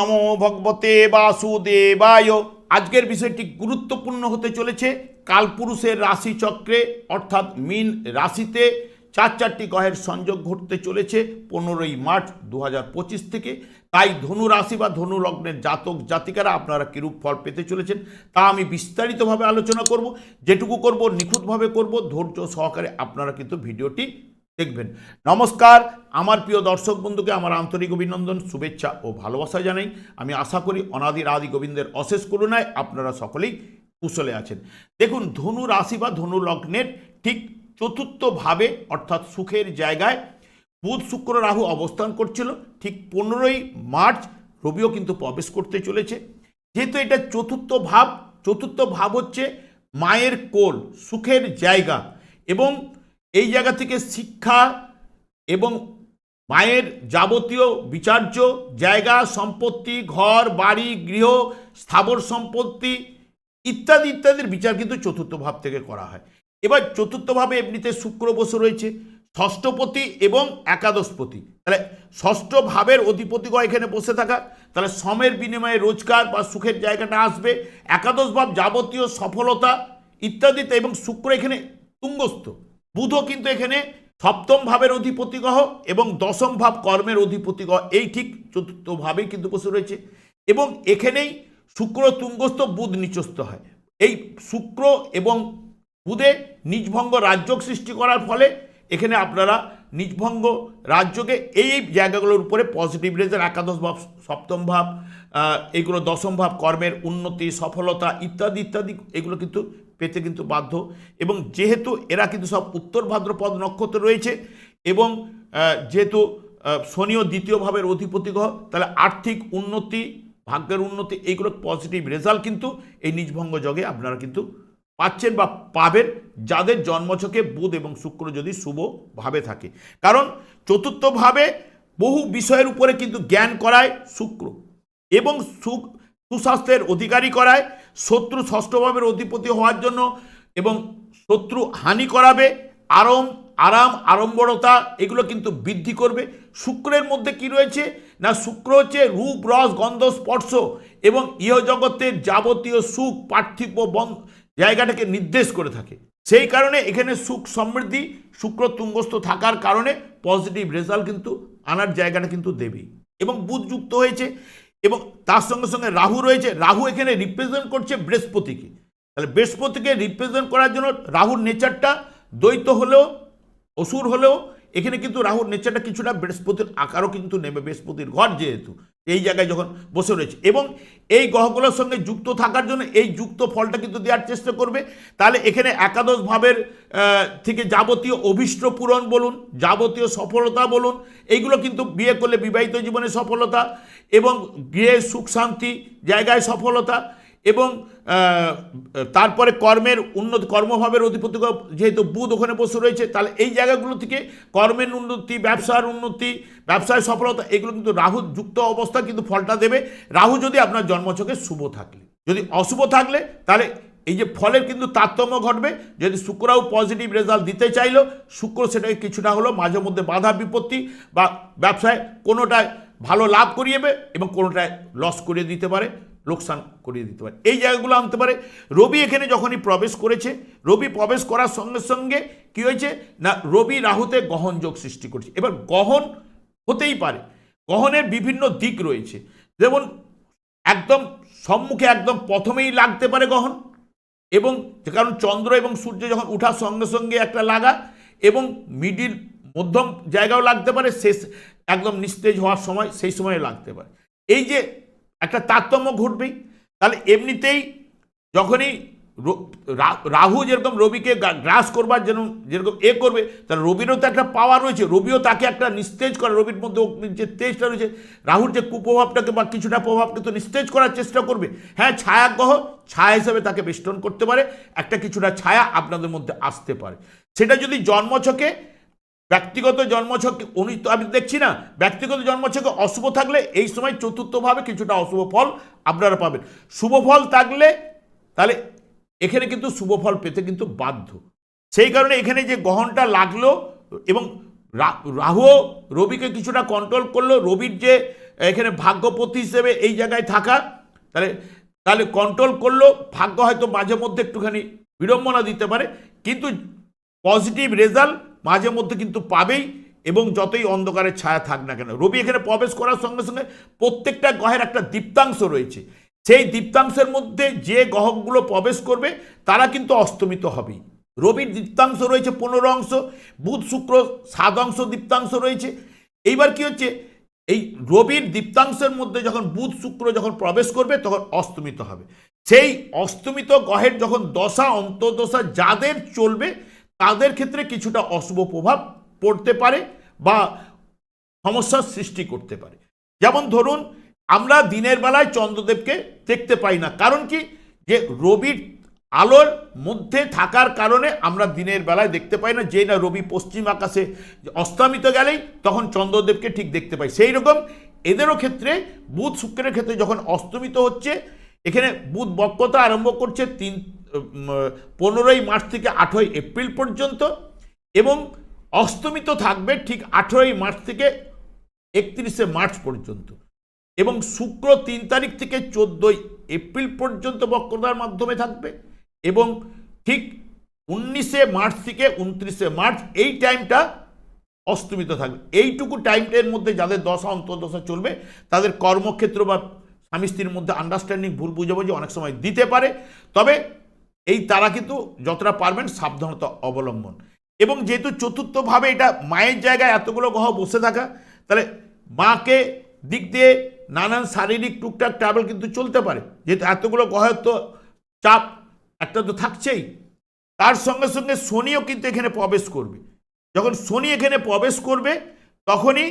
নমো ভগবতে বাসুদেবায়। আজকের বিষয়টি গুরুত্বপূর্ণ হতে চলেছে। কালপুরুষের রাশিচক্রে, অর্থাৎ মিন রাশিতে, চার চারটি গ্রহের সংযোগ ঘটতে চলেছে পনেরোই মার্চ দু হাজার পঁচিশ থেকে। তাই ধনু রাশি বা ধনু লগ্নের জাতক জাতিকারা আপনারা কিরূপ ফল পেতে চলেছেন তা আমি বিস্তারিতভাবে আলোচনা করব। যেটুকু করব, নিখুঁতভাবে করব। ধৈর্য সহকারে আপনারা কিন্তু ভিডিওটি দেখবেন। নমস্কার, আমার প্রিয় দর্শক বন্ধুকে আমার আন্তরিক অভিনন্দন, শুভেচ্ছা ও ভালোবাসা জানাই। আমি আশা করি অনাদির আদি গোবিন্দের অশেষ করুণায় আপনারা সকলেই কুশলে আছেন। দেখুন, ধনু রাশি বা ধনু লগ্নের ঠিক চতুর্থভাবে, অর্থাৎ সুখের জায়গায় বুধ, শুক্র, রাহু অবস্থান করছিল। ঠিক পনেরোই মার্চ রবিও কিন্তু প্রবেশ করতে চলেছে। যেহেতু এটা চতুর্থ ভাব চতুর্থ ভাব হচ্ছে মায়ের কোল, সুখের জায়গা এবং এই জায়গা থেকে শিক্ষা এবং মায়ের যাবতীয় বিচার্য, জায়গা, সম্পত্তি, ঘর, বাড়ি, গৃহ, স্থাবর সম্পত্তি ইত্যাদি ইত্যাদির বিচার কিন্তু চতুর্থ ভাব থেকে করা হয়। এবার চতুর্থভাবে এমনিতে শুক্র বসে রয়েছে, ষষ্ঠপতি এবং একাদশপতি। তাহলে ষষ্ঠ ভাবের অধিপতিগণ এখানে বসে থাকা, তাহলে সমের বিনিময়ে রোজগার বা সুখের জায়গাটা আসবে, একাদশ ভাব যাবতীয় সফলতা ইত্যাদিতে এবং শুক্র এখানে তুঙ্গস্থ। বুধও কিন্তু এখানে সপ্তম ভাবের অধিপতি গ্রহ এবং দশম ভাব কর্মের অধিপতি গ্রহ এই ঠিক চতুর্থ ভাবেই কিন্তু বসে রয়েছে। এবং এখানেই শুক্র তুঙ্গস্থ বুধ নিচস্থ হয়। এই শুক্র এবং বুধে নিজভঙ্গ রাজ্য সৃষ্টি করার ফলে এখানে আপনারা নিজভঙ্গ রাজ্যকে এই জায়গাগুলোর উপরে পজিটিভ রেজাল্ট একাদশ ভাব, সপ্তম ভাব এগুলো দশম ভাব কর্মের উন্নতি, সফলতা ইত্যাদি ইত্যাদি এগুলো কিন্তু পেতে কিন্তু বাধ্য। এবং যেহেতু এরা কিন্তু সব উত্তর ভাদ্রপদ নক্ষত্র রয়েছে এবং যেহেতু শনিও দ্বিতীয় ভাবের অধিপতি গ্রহ তাহলে আর্থিক উন্নতি, ভাগ্যের উন্নতি, এইগুলো পজিটিভ রেজাল্ট কিন্তু এই নিজভঙ্গ যোগে আপনারা কিন্তু পাচ্ছেন বা পাবেন। যাদের জন্মছকে বুধ এবং শুক্র যদি শুভ ভাবে থাকে। কারণ চতুর্থভাবে বহু বিষয়ের উপরে কিন্তু জ্ঞান করায় শুক্র এবং সুস্বাস্থ্যের অধিকারী করায়, শত্রু ষষ্ঠভাবের অধিপতি হওয়ার জন্য এবং শত্রু হানি করাবে, আরাম আরাম, আড়ম্বরতা, এগুলো কিন্তু বৃদ্ধি করবে। শুক্রের মধ্যে কি রয়েছে? না, শুক্র হচ্ছে রূপ, রস, গন্ধ, স্পর্শ এবং ইহ জগতের যাবতীয় সুখ, পার্থিব বন জায়গাটাকে নির্দেশ করে থাকে। সেই কারণে এখানে সুখ সমৃদ্ধি, শুক্র তুঙ্গস্থ থাকার কারণে পজিটিভ রেজাল্ট কিন্তু আনার জায়গাটা কিন্তু দেবেই। এবং বুধ যুক্ত হয়েছে। এবং তার সঙ্গে সঙ্গে রাহু রয়েছে। রাহু এখানে রিপ্রেজেন্ট করছে বৃহস্পতিকে। তাহলে বৃহস্পতিকে রিপ্রেজেন্ট করার জন্য রাহুর নেচারটা দ্বৈত হলেও, অসুর হলেও, এখানে কিন্তু রাহুর নেচারটা কিছুটা বৃহস্পতির আকারও কিন্তু নেবে, বৃহস্পতির ঘর যেহেতু। এই জায়গায় যখন বসে রয়েছে। এবং এই গ্রহগুলোর সঙ্গে যুক্ত থাকার জন্য এই যুক্ত ফলটা কিন্তু দেওয়ার চেষ্টা করবে। তাহলে এখানে একাদশ ভাবের থেকে যাবতীয় অভিষ্ট পূরণ বলুন, যাবতীয় সফলতা বলুন, এইগুলো কিন্তু বিয়ে করলে বিবাহিত জীবনে সফলতা এবং গৃহে সুখ শান্তি জায়গায় সফলতা। এবং তারপরে কর্মের উন্নত, কর্মভাবের অধিপতি যেহেতু বুধ ওখানে বসে রয়েছে, তাহলে এই জায়গাগুলো থেকে কর্মের উন্নতি, ব্যবসার উন্নতি, ব্যবসায় সফলতা, এগুলো কিন্তু রাহু যুক্ত অবস্থা কিন্তু ফলটা দেবে। রাহু যদি আপনার জন্মছকে শুভ থাকলে, যদি অশুভ থাকলে, তাহলে এই যে ফলের কিন্তু তারতম্য ঘটবে। যদি শুক্রাও পজিটিভ রেজাল্ট দিতে চাইলো, শুক্র সেটাকে কিছু না হলো মাঝে মধ্যে বাধা বিপত্তি বা ব্যবসায় কোনোটায় ভালো লাভ করিয়েবে এবং কোনোটায় লস করিয়ে দিতে পারে। লোকসান করিয়ে দিতে পারে। এই জায়গাগুলো আনতে পারে। রবি এখানে যখনই প্রবেশ করেছে, রবি প্রবেশ করার সঙ্গে সঙ্গে কি হয়েছে? না, রবি রাহুতে গহন যোগ সৃষ্টি করছে। এবার গহন হতেই পারে। গহনের বিভিন্ন দিক রয়েছে। যেমন একদম সম্মুখে একদম প্রথমেই লাগতে পারে গহন এবং কারণ চন্দ্র এবং সূর্য যখন উঠার সঙ্গে সঙ্গে একটা লাগা এবং মিডিল মধ্যম জায়গাও লাগতে পারে, শেষ একদম নিস্তেজ হওয়ার সময় সেই সময় লাগতে পারে। এই যে একটা তারতম্য ঘটবেই তাহলে এমনিতেই যখনই রাহু যেরকম রবিকে গ্রাস করবার জন্য যেরকম এ করবে, তাহলে রবিরও তো একটা পাওয়ার রয়েছে। রবিও তাকে একটা নিস্তেজ করে, রবির মধ্যে যে তেজটা রয়েছে, রাহুর যে কুপ্রভাবটাকে বা কিছুটা প্রভাবকে তো নিস্তেজ করার চেষ্টা করবে। হ্যাঁ ছায়া গ্রহ ছায়া হিসেবে তাকে বেষ্টন করতে পারে, একটা কিছুটা ছায়া আপনাদের মধ্যে আসতে পারে। সেটা যদি জন্মছকে ব্যক্তিগত জন্মছক, উনি তো আমি দেখছি না, ব্যক্তিগত জন্মছকে অশুভ থাকলে এই সময় চতুর্থভাবে কিছুটা অশুভ ফল আপনারা পাবেন। শুভ ফল থাকলে তাহলে এখানে কিন্তু শুভ ফল পেতে কিন্তু বাধ্য। সেই কারণে এখানে যে গ্রহণটা লাগল এবং রা- রাহুও রবিকে কিছুটা কন্ট্রোল করল, রবির যে এখানে ভাগ্যপতি হিসেবে এই জায়গায় থাকা, তাহলে তাহলে কন্ট্রোল করল, ভাগ্য হয়তো মাঝে মধ্যে একটুখানি বিড়ম্বনা দিতে পারে, কিন্তু পজিটিভ রেজাল্ট মাঝে মধ্যে কিন্তু পাবেই এবং যতই অন্ধকারের ছায়া থাক না কেন। রবি এখানে প্রবেশ করার সঙ্গে সঙ্গে প্রত্যেকটা গ্রহের একটা দীপ্তাংশ রয়েছে। সেই দীপ্তাংশের মধ্যে যে গ্রহগুলো প্রবেশ করবে, তারা কিন্তু অস্তমিত হবেই রবির দীপ্তাংশ রয়েছে পনেরো অংশ, বুধ, শুক্র সাত অংশ দীপ্তাংশ রয়েছে। এইবার কি হচ্ছে? এই রবির দীপ্তাংশের মধ্যে যখন বুধ, শুক্র যখন প্রবেশ করবে, তখন অস্তমিত হবে। সেই অস্তমিত গ্রহের যখন দশা, অন্তর্দশা যাদের চলবে তাদের ক্ষেত্রে কিছুটা অশুভ প্রভাব পড়তে পারে বা সমস্যার সৃষ্টি করতে পারে। যেমন ধরুন, আমরা দিনের বেলায় চন্দ্রদেবকে দেখতে পাই না। কারণ কি? যে রবির আলোর মধ্যে থাকার কারণে আমরা দিনের বেলায় দেখতে পাই না। যেই না রবি পশ্চিম আকাশে অস্তমিত গেলেই তখন চন্দ্রদেবকে ঠিক দেখতে পাই। সেই রকম এদেরও ক্ষেত্রে বুধ শুক্রের ক্ষেত্রে যখন অস্তমিত হচ্ছে, এখানে বুধ বক্রতা আরম্ভ করছে তিন পনেরোই মার্চ থেকে আঠই এপ্রিল পর্যন্ত এবং অস্তমিত থাকবে ঠিক আঠেরোই মার্চ থেকে একত্রিশে মার্চ পর্যন্ত। এবং শুক্র তিন তারিখ থেকে চোদ্দোই এপ্রিল পর্যন্ত বক্রতার মাধ্যমে থাকবে এবং ঠিক উনিশে মার্চ থেকে উনত্রিশে মার্চ এই টাইমটা অস্তমিত থাকবে। এইটুকু টাইমটার মধ্যে যাদের দশা, অন্তর্দশা চলবে, তাদের কর্মক্ষেত্র বা স্বামী স্ত্রীর মধ্যে আন্ডারস্ট্যান্ডিং ভুল বুঝাবুঝি অনেক সময় দিতে পারে। তবে এই তারা কিন্তু যতটা পারবেন সাবধানতা অবলম্বন। এবং যেহেতু চতুর্থভাবে এটা মায়ের জায়গায় এতগুলো গ্রহ বসে থাকা, তাহলে মাকে দিক দিয়ে নানান শারীরিক টুকটাক ট্রাভেল কিন্তু চলতে পারে। যেহেতু এতগুলো গ্রহের তো চাপ একটা তো থাকছেই। তার সঙ্গে সঙ্গে শনিও কিন্তু এখানে প্রবেশ করবে। যখন শনি এখানে প্রবেশ করবে, তখনই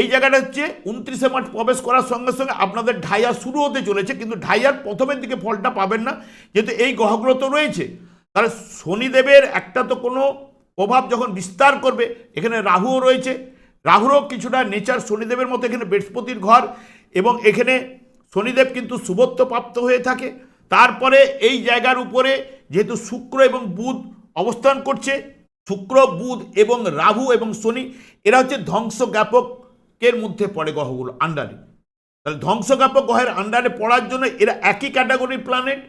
এই জায়গাটা হচ্ছে উনত্রিশে মার্চ প্রবেশ করার সঙ্গে সঙ্গে আপনাদের ঢাইয়া শুরু হতে চলেছে, কিন্তু ঢাইয়ার প্রথমের দিকে ফলটা পাবেন না, যেহেতু এই গ্রহগুলো তো রয়েছে। তাহলে শনিদেবের একটা তো কোনো প্রভাব যখন বিস্তার করবে, এখানে রাহুও রয়েছে। রাহুরও কিছুটা নেচার শনিদেবের মতো এখানে বৃহস্পতির ঘর, এবং এখানে শনিদেব কিন্তু শুভত্ব প্রাপ্ত হয়ে থাকে। তারপরে এই জায়গার উপরে যেহেতু শুক্র এবং বুধ অবস্থান করছে, শুক্র, বুধ এবং রাহু এবং শনি, এরা হচ্ছে ধ্বংস জ্ঞাপকের মধ্যে পড়ে গ্রহগুলো? আন্ডারে। তাহলে ধ্বংসজ্ঞাপক গ্রহের আন্ডারে পড়ার জন্য এরা একই ক্যাটাগরির প্ল্যানেট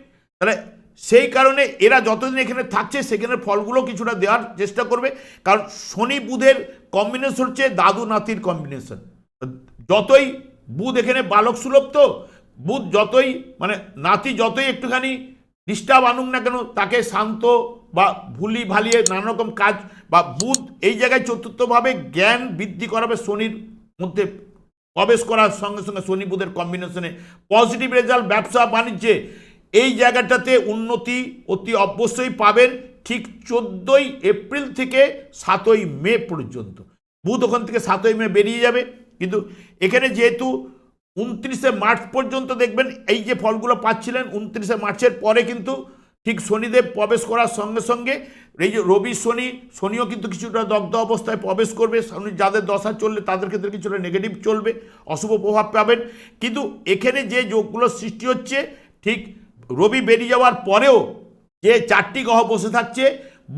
তাহলে সেই কারণে এরা যতদিন এখানে থাকছে, সেখানে ফলগুলো কিছুটা দেওয়ার চেষ্টা করবে। কারণ শনি বুধের কম্বিনেশন হচ্ছে দাদু নাতির কম্বিনেশন যতই বুধ এখানে বালক সুলভ তো, বুধ যতই মানে নাতি যতই একটুখানি ডিস্টার্ব আনুক না কেন, তাকে শান্ত বা ভুলি ভালিয়ে নানা রকম কাজ বা বুধ এই জায়গায় চতুর্থভাবে জ্ঞান বৃদ্ধি করাবে শনির মধ্যে প্রবেশ করার সঙ্গে সঙ্গে শনি কম্বিনেশনে পজিটিভ রেজাল্ট ব্যবসা, বাণিজ্যে এই জায়গাটাতে উন্নতি অতি অবশ্যই পাবেন ঠিক চোদ্দোই এপ্রিল থেকে সাতই মে পর্যন্ত। বুধ ওখান থেকে সাতই মে বেরিয়ে যাবে। কিন্তু এখানে যেহেতু উনত্রিশে মার্চ পর্যন্ত দেখবেন, এই যে ফলগুলো পাচ্ছিলেন উনত্রিশে মার্চের পরে কিন্তু ঠিক শনিদেব প্রবেশ করার সঙ্গে সঙ্গে এই যে রবি, শনি, শনিও কিন্তু কিছুটা দগ্ধ অবস্থায় প্রবেশ করবে। শনি যাদের দশা চললে তাদের ক্ষেত্রে কিছুটা নেগেটিভ চলবে, অশুভ প্রভাব পাবেন। কিন্তু এখানে যে যোগগুলো সৃষ্টি হচ্ছে, ঠিক রবি বেরিয়ে যাওয়ার পরেও যে চারটি গ্রহ বসে থাকছে,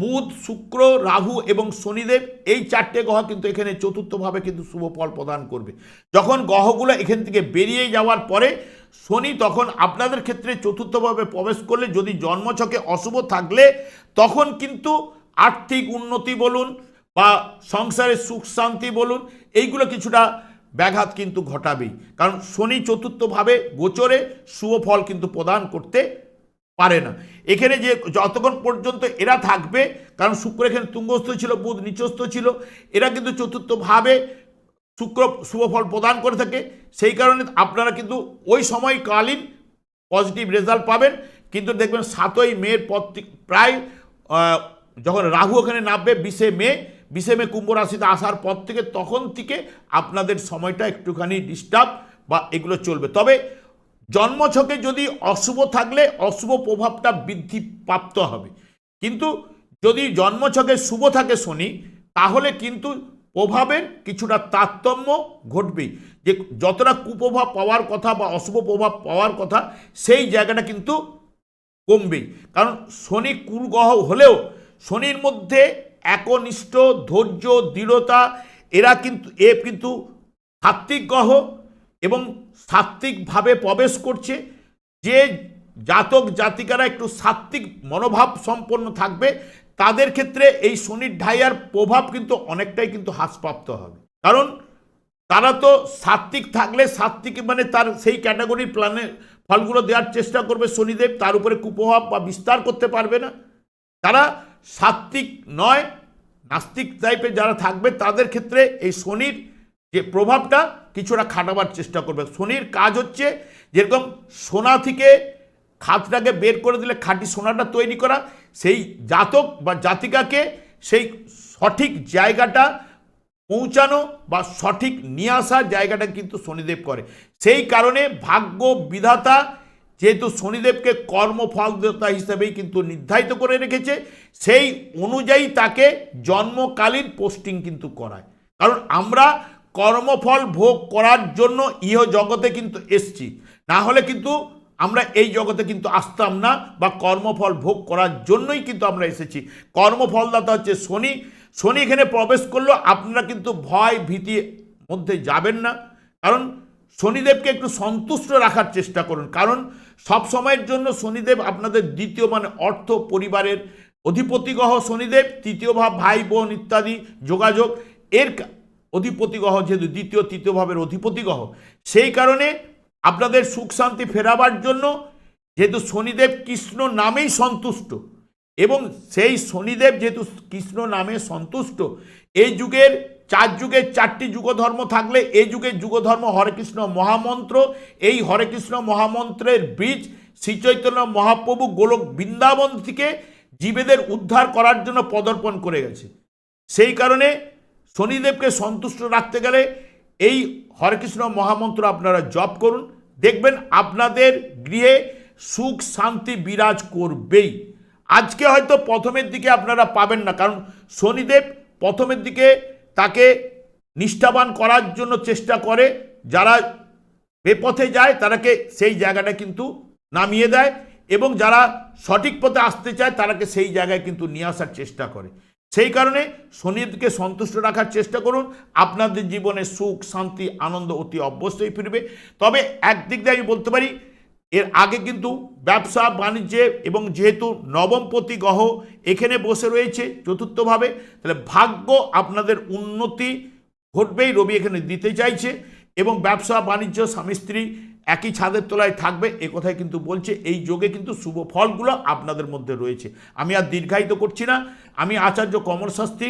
বুধ, শুক্র, রাহু এবং শনিদেব, এই চারটে গ্রহ কিন্তু এখানে চতুর্থভাবে কিন্তু শুভ ফল প্রদান করবে। যখন গ্রহগুলো এখান থেকে বেরিয়ে যাওয়ার পরে শনি তখন আপনাদের ক্ষেত্রে চতুর্থভাবে প্রবেশ করলে যদি জন্মছকে অশুভ থাকলে, তখন কিন্তু আর্থিক উন্নতি বলুন বা সংসারে সুখ শান্তি বলুন, এইগুলো কিছুটা ব্যাঘাত কিন্তু ঘটাবেই। কারণ শনি চতুর্থভাবে গোচরে শুভ ফল কিন্তু প্রদান করতে পারে না। এখানে যে যতক্ষণ পর্যন্ত এরা থাকবে, কারণ শুক্র এখানে তুঙ্গস্থ ছিল, বুধ নিচস্থ ছিল, এরা কিন্তু চতুর্থভাবে শুক্র শুভফল প্রদান করে থাকে। সেই কারণে আপনারা কিন্তু ওই সময়কালীন পজিটিভ রেজাল্ট পাবেন। কিন্তু দেখবেন সাতই মেয়ের পর প্রায় যখন রাহু ওখানে নামবে, বিশে মে বিশে মে কুম্ভ রাশিতে আসার পর থেকে তখন থেকে আপনাদের সময়টা একটুখানি ডিস্টার্ব বা এগুলো চলবে। তবে জন্মছকে যদি অশুভ থাকলে অশুভ প্রভাবটা বৃদ্ধি প্রাপ্ত হবে। কিন্তু যদি জন্মছকে শুভ থাকে শনি, তাহলে কিন্তু প্রভাবের কিছুটা তারতম্য ঘটবেই। যে যতটা কুপ্রভাব পাওয়ার কথা বা অশুভ প্রভাব পাওয়ার কথা, সেই জায়গাটা কিন্তু কমবেই। কারণ শনি কুরগ্রহ হলেও শনির মধ্যে একনিষ্ঠ, ধৈর্য, দৃঢ়তা, এরা কিন্তু, এ কিন্তু সাত্ত্বিক গ্রহ এবং সাত্ত্বিকভাবে প্রবেশ করছে। যে জাতক জাতিকারা একটু সাত্ত্বিক মনোভাব সম্পন্ন থাকবে তাদের ক্ষেত্রে এই শনির ঢাইয়ার প্রভাব কিন্তু অনেকটাই কিন্তু হ্রাসপ্রাপ্ত হবে। কারণ তারা তো সাত্ত্বিক থাকলে সাত্ত্বিক মানে তার সেই ক্যাটাগরির প্ল্যানে ফলগুলো দেওয়ার চেষ্টা করবে শনিদেব, তার উপরে কুপ্রভাব বা বিস্তার করতে পারবে না। তারা সাত্ত্বিক নয়, নাস্তিক টাইপের যারা থাকবে তাদের ক্ষেত্রে এই শনির যে প্রভাবটা কিছুটা খাটাবার চেষ্টা করবে। শনির কাজ হচ্ছে যেরকম সোনা থেকে খাতটাকে বের করে দিলে খাঁটি সোনাটা তৈরি করা, সেই জাতক বা জাতিকাকে সেই সঠিক জায়গাটা পৌঁছানো বা সঠিক নিয়ে আসার জায়গাটা কিন্তু শনিদেব করে। সেই কারণে ভাগ্য বিধাতা যেহেতু শনিদেবকে কর্মফলদাতা হিসেবেই কিন্তু নির্ধারিত করে রেখেছে, সেই অনুযায়ী তাকে জন্মকালীন পোস্টিং কিন্তু করায়। কারণ আমরা কর্মফল ভোগ করার জন্য ইহ জগতে কিন্তু এসছি। না হলে কিন্তু আমরা এই জগতে কিন্তু আসতাম না বা কর্মফল ভোগ করার জন্যই কিন্তু আমরা এসেছি। কর্মফলদাতা হচ্ছে শনি। শনি এখানে প্রবেশ করল, আপনারা কিন্তু ভয় ভীতি মধ্যে যাবেন না। কারণ শনিদেবকে একটু সন্তুষ্ট রাখার চেষ্টা করুন। কারণ সব সময়ের জন্য শনিদেব আপনাদের দ্বিতীয় মানে অর্থ পরিবারের অধিপতি গ্রহ শনিদেব, তৃতীয় ভাব ভাই, বোন ইত্যাদি যোগাযোগ। এর কা- অধিপতি গ্রহ যেহেতু দ্বিতীয়, তৃতীয় ভাবের অধিপতি গ্রহ সেই কারণে আপনাদের সুখ শান্তি ফেরাবার জন্য যেহেতু শনিদেব কৃষ্ণ নামেই সন্তুষ্ট এবং সেই শনিদেব যেহেতু কৃষ্ণ নামে সন্তুষ্ট এই যুগের চার যুগের চারটি যুগধর্ম থাকলে এই যুগের যুগধর্ম হরে কৃষ্ণ মহামন্ত্র, এই হরে কৃষ্ণ মহামন্ত্রের বীজ শ্রীচৈতন্য মহাপ্রভু গোলক বৃন্দাবন থেকে জীবেদের উদ্ধার করার জন্য পদর্পণ করে গেছে। সেই কারণে শনিদেবকে সন্তুষ্ট রাখতে গেলে এই হরেকৃষ্ণ মহামন্ত্র আপনারা জপ করুন। দেখবেন আপনাদের গৃহে সুখ শান্তি বিরাজ করবেই। আজকে হয়তো প্রথমের দিকে আপনারা পাবেন না, কারণ শনিদেব প্রথমের দিকে তাকে নিষ্ঠাবান করার জন্য চেষ্টা করে। যারা বেপথে যায়, তারাকে সেই জায়গাটা কিন্তু নামিয়ে দেয় এবং যারা সঠিক পথে আসতে চায়, তারাকে সেই জায়গায় কিন্তু নিয়ে আসার চেষ্টা করে। সেই কারণে শনিদেবকে সন্তুষ্ট রাখার চেষ্টা করুন। আপনাদের জীবনে সুখ, শান্তি, আনন্দ অতি অবশ্যই ফিরবে। তবে একদিক দিয়ে আমি বলতে পারি, এর আগে কিন্তু ব্যবসা, বাণিজ্যে এবং যেহেতু নবমপতি গ্রহ এখানে বসে রয়েছে চতুর্থভাবে, তাহলে ভাগ্য আপনাদের উন্নতি ঘটবেই রবি এখানে দিতে চাইছে এবং ব্যবসা, বাণিজ্য, স্বামী, স্ত্রী একই ছাদের তলায় থাকবে, এ কথাই কিন্তু বলছে। এই যোগে কিন্তু শুভ ফলগুলো আপনাদের মধ্যে রয়েছে। আমি আর দীর্ঘায়িত করছি না। আমি আচার্য কমল শাস্ত্রী